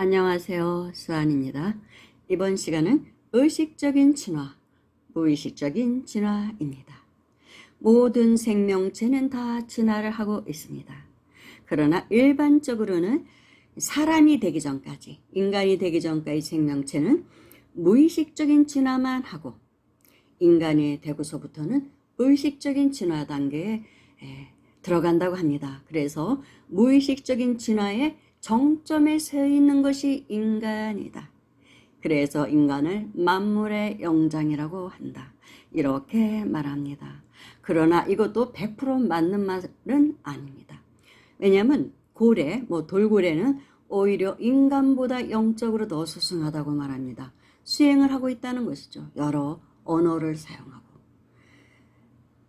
안녕하세요. 수안입니다. 이번 시간은 의식적인 진화, 무의식적인 진화입니다. 모든 생명체는 다 진화를 하고 있습니다. 그러나 일반적으로는 사람이 되기 전까지, 인간이 되기 전까지 생명체는 무의식적인 진화만 하고 인간이 되고서부터는 의식적인 진화 단계에 에, 들어간다고 합니다. 그래서 무의식적인 진화의 정점에 서 있는 것이 인간이다. 그래서 인간을 만물의 영장이라고 한다. 이렇게 말합니다. 그러나 이것도 100% 맞는 말은 아닙니다. 왜냐하면 고래, 뭐 돌고래는 오히려 인간보다 영적으로 더 수승하다고 말합니다. 수행을 하고 있다는 것이죠. 여러 언어를 사용하고.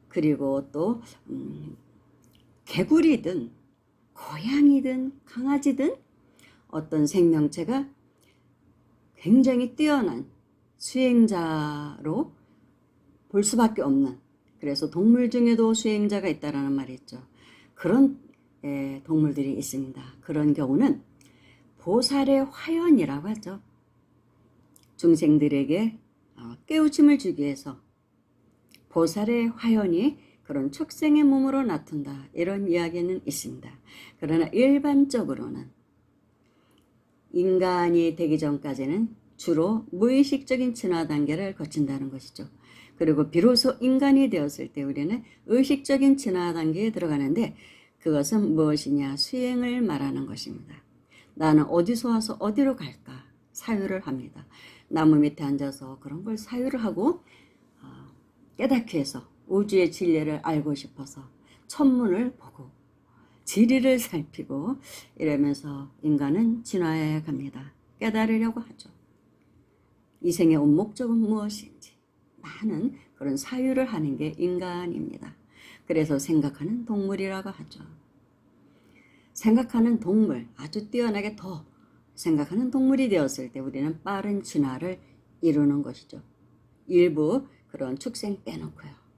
그리고 또 음, 개구리든 고양이든 강아지든 어떤 생명체가 굉장히 뛰어난 수행자로 볼 수밖에 없는 그래서 동물 중에도 수행자가 있다라는 말이 있죠. 그런 에, 동물들이 있습니다. 그런 경우는 보살의 화연이라고 하죠. 중생들에게 어, 깨우침을 주기 위해서 보살의 화연이 그런 축생의 몸으로 나타난다. 이런 이야기는 있습니다. 그러나 일반적으로는 인간이 되기 전까지는 주로 무의식적인 진화 단계를 거친다는 것이죠. 그리고 비로소 인간이 되었을 때 우리는 의식적인 진화 단계에 들어가는데 그것은 무엇이냐? 수행을 말하는 것입니다. 나는 어디서 와서 어디로 갈까? 사유를 합니다. 나무 밑에 앉아서 그런 걸 사유를 하고 어, 깨닫기 위해서 우주의 진리를 알고 싶어서 천문을 보고 지리를 살피고 이러면서 인간은 진화해 갑니다. 깨달으려고 하죠. 이 생의 온 목적은 무엇인지 많은 그런 사유를 하는 게 인간입니다. 그래서 생각하는 동물이라고 하죠. 생각하는 동물, 아주 뛰어나게 더 생각하는 동물이 되었을 때 우리는 빠른 진화를 이루는 것이죠. 일부 그런 축생 빼놓고요.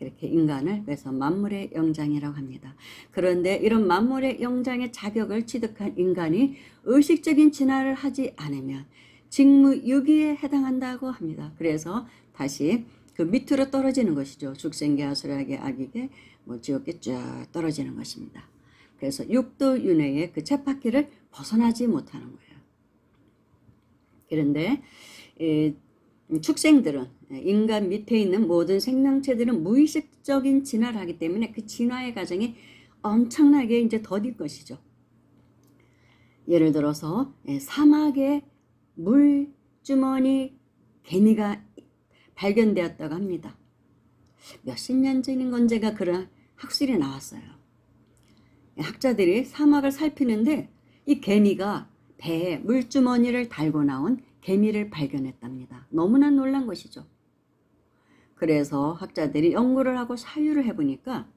그렇게 인간을 그래서 만물의 영장이라고 합니다. 그런데 이런 만물의 영장의 자격을 취득한 인간이 의식적인 진화를 하지 않으면 직무유기에 해당한다고 합니다. 그래서 다시 그 밑으로 떨어지는 것이죠. 죽생계, 아수라계, 악이계, 뭐 지옥계 쭉 떨어지는 것입니다. 그래서 육도 윤회의 그 쳇바퀴를 벗어나지 못하는 거예요. 그런데 에, 축생들은 인간 밑에 있는 모든 생명체들은 무의식적인 진화를 하기 때문에 그 진화의 과정이 엄청나게 이제 더딜 것이죠. 예를 들어서 예, 사막에 물 주머니 개미가 발견되었다고 합니다. 몇십 년 전인 건 제가 그런 학술이 나왔어요. 학자들이 사막을 살피는데 이 개미가 배에 물주머니를 달고 나온 개미를 발견했답니다. 너무나 놀란 것이죠. 그래서 학자들이 연구를 하고 사유를 해보니까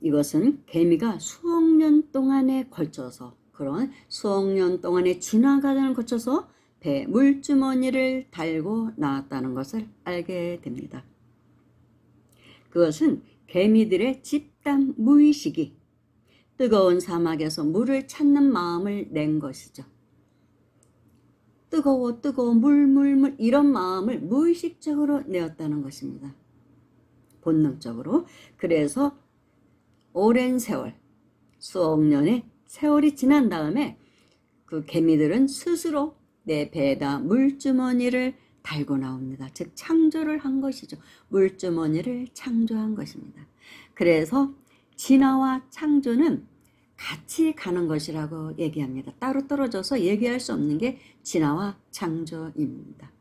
이것은 개미가 수억 년 동안에 걸쳐서 그런 수억 년 동안의 진화 과정을 거쳐서 배 물주머니를 달고 나왔다는 것을 알게 됩니다. 그것은 개미들의 집단 무의식이 뜨거운 사막에서 물을 찾는 마음을 낸 것이죠. 뜨거워 뜨거워 물물물 이런 마음을 무의식적으로 내었다는 것입니다. 본능적으로. 그래서 오랜 세월, 수억 년의 세월이 지난 다음에 그 개미들은 스스로 내 배에다 물주머니를 달고 나옵니다. 즉 창조를 한 것이죠. 물주머니를 창조한 것입니다. 그래서 진화와 창조는 같이 가는 것이라고 얘기합니다. 따로 떨어져서 얘기할 수 없는 게 진화와 창조입니다.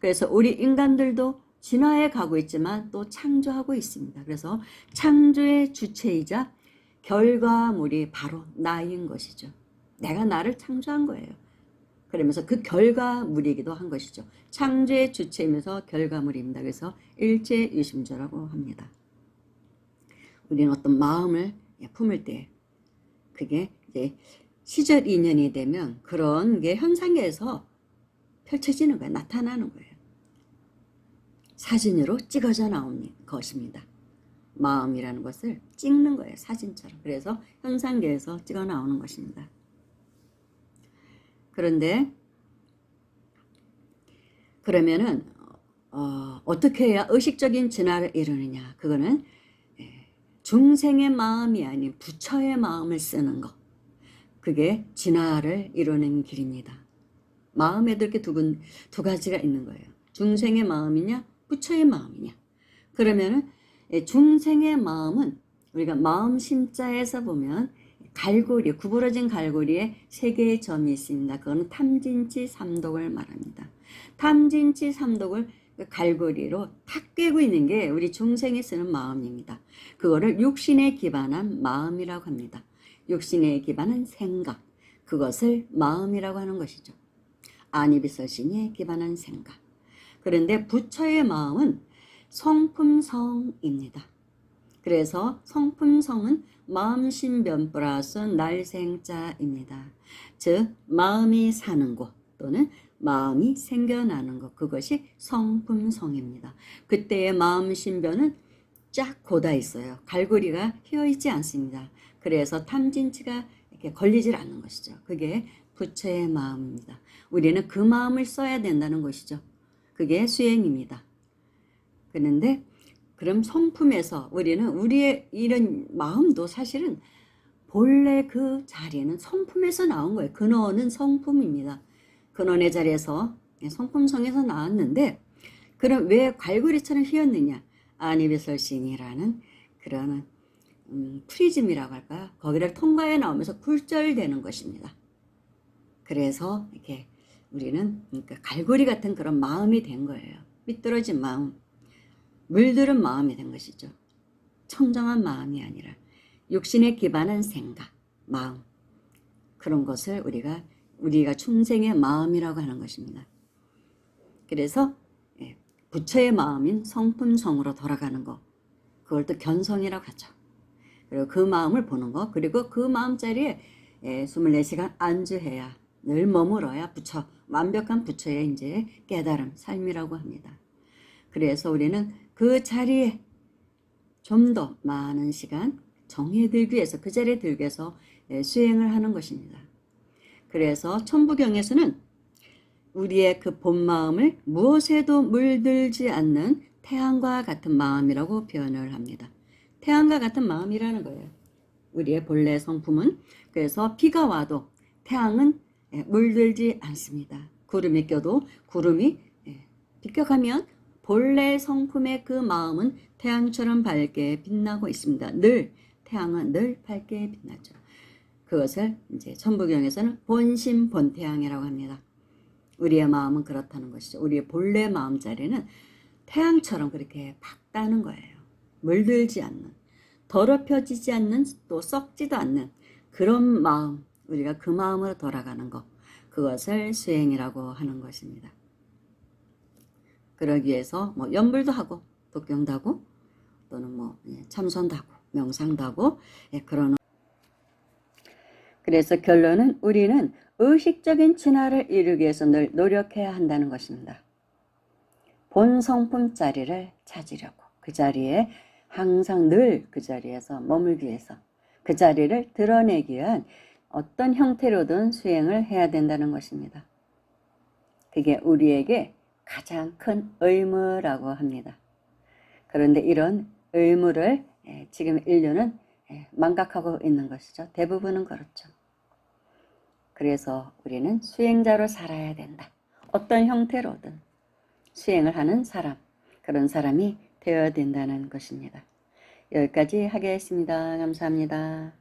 그래서 우리 인간들도 진화해 가고 있지만 또 창조하고 있습니다. 그래서 창조의 주체이자 결과물이 바로 나인 것이죠. 내가 나를 창조한 거예요. 그러면서 그 결과물이기도 한 것이죠. 창조의 주체이면서 결과물입니다. 그래서 일제유심조라고 합니다. 우리는 어떤 마음을 품을 때 그게 이제 시절 인연이 되면 그런 게 현상에서 펼쳐지는 거예요. 나타나는 거예요. 사진으로 찍어져 나오는 것입니다. 마음이라는 것을 찍는 거예요. 사진처럼. 그래서 현상계에서 찍어 나오는 것입니다. 그런데 그러면은 어, 어떻게 해야 의식적인 진화를 이루느냐? 그거는 예, 중생의 마음이 아닌 부처의 마음을 쓰는 것. 그게 진화를 이루는 길입니다. 마음에도 이렇게 두, 군, 두 가지가 있는 거예요. 중생의 마음이냐, 부처의 마음이냐. 그러면은 예, 중생의 마음은 우리가 마음 심자에서 보면 갈고리, 구부러진 갈고리에 세 개의 점이 있습니다. 그거는 탐진치 삼독을 말합니다. 탐진치 삼독을 그 갈고리로 탁 꿰고 있는 게 우리 중생이 쓰는 마음입니다. 그거를 육신에 기반한 마음이라고 합니다. 육신에 기반한 생각. 그것을 마음이라고 하는 것이죠. 아니비설신에 기반한 생각. 그런데 부처의 마음은 성품성입니다. 그래서 성품성은 마음신변 플러스 날생자입니다. 즉 마음이 사는 곳 또는 마음이 생겨나는 것 그것이 성품성입니다. 그때의 마음 신변은 쫙 고다 있어요. 갈고리가 휘어 있지 않습니다. 그래서 탐진치가 이렇게 걸리질 않는 것이죠. 그게 부처의 마음입니다. 우리는 그 마음을 써야 된다는 것이죠. 그게 수행입니다. 그런데 그럼 성품에서 우리는 우리의 이런 마음도 사실은 본래 그 자리는 성품에서 나온 거예요. 근원은 성품입니다. 근원의 자리에서 성품성에서 나왔는데 그럼 왜 갈고리처럼 휘었느냐? 아니베설신이라는 그런 음, 프리즘이라고 할까요? 거기를 통과해 나오면서 굴절되는 것입니다. 그래서 이렇게 우리는 그러니까 갈고리 같은 그런 마음이 된 거예요. 삐뚤어진 마음, 물들은 마음이 된 것이죠. 청정한 마음이 아니라 육신에 기반한 생각, 마음 그런 것을 우리가 우리가 충생의 마음이라고 하는 것입니다. 그래서 예, 부처의 마음인 성품성으로 돌아가는 것 그걸 또 견성이라고 하죠. 그리고 그 마음을 보는 것 그리고 그 마음 자리에 24시간 안주해야 늘 머물어야 부처 완벽한 부처의 이제 깨달음 삶이라고 합니다. 그래서 우리는 그 자리에 좀 더 많은 시간 정해 들기 위해서 그 자리에 들기 위해서 예, 수행을 하는 것입니다. 그래서 천부경에서는 우리의 그 본 마음을 무엇에도 물들지 않는 태양과 같은 마음이라고 표현을 합니다. 태양과 같은 마음이라는 거예요. 우리의 본래 성품은 그래서 비가 와도 태양은 예, 물들지 않습니다. 구름이 껴도 구름이 예, 비껴가면 본래 성품의 그 마음은 태양처럼 밝게 빛나고 있습니다. 늘 태양은 늘 밝게 빛나죠. 그것을 이제 천부경에서는 본심 본태양이라고 합니다. 우리의 마음은 그렇다는 것이죠. 우리의 본래 마음자리는 태양처럼 그렇게 밝다는 거예요. 물들지 않는, 더럽혀지지 않는, 또 썩지도 않는 그런 마음, 우리가 그 마음으로 돌아가는 것, 그것을 수행이라고 하는 것입니다. 그러기 위해서 뭐 연불도 하고, 독경도 하고, 또는 뭐 예, 참선도 하고, 명상도 하고, 예, 그런 그래서 결론은 우리는 의식적인 진화를 이루기 위해서 늘 노력해야 한다는 것입니다. 본 성품 자리를 찾으려고 그 자리에 항상 늘 그 자리에서 머물기 위해서 그 자리를 드러내기 위한 어떤 형태로든 수행을 해야 된다는 것입니다. 그게 우리에게 가장 큰 의무라고 합니다. 그런데 이런 의무를 예, 지금 인류는 예, 망각하고 있는 것이죠. 대부분은 그렇죠. 그래서 우리는 수행자로 살아야 된다. 어떤 형태로든 수행을 하는 사람, 그런 사람이 되어야 된다는 것입니다. 여기까지 하겠습니다. 감사합니다.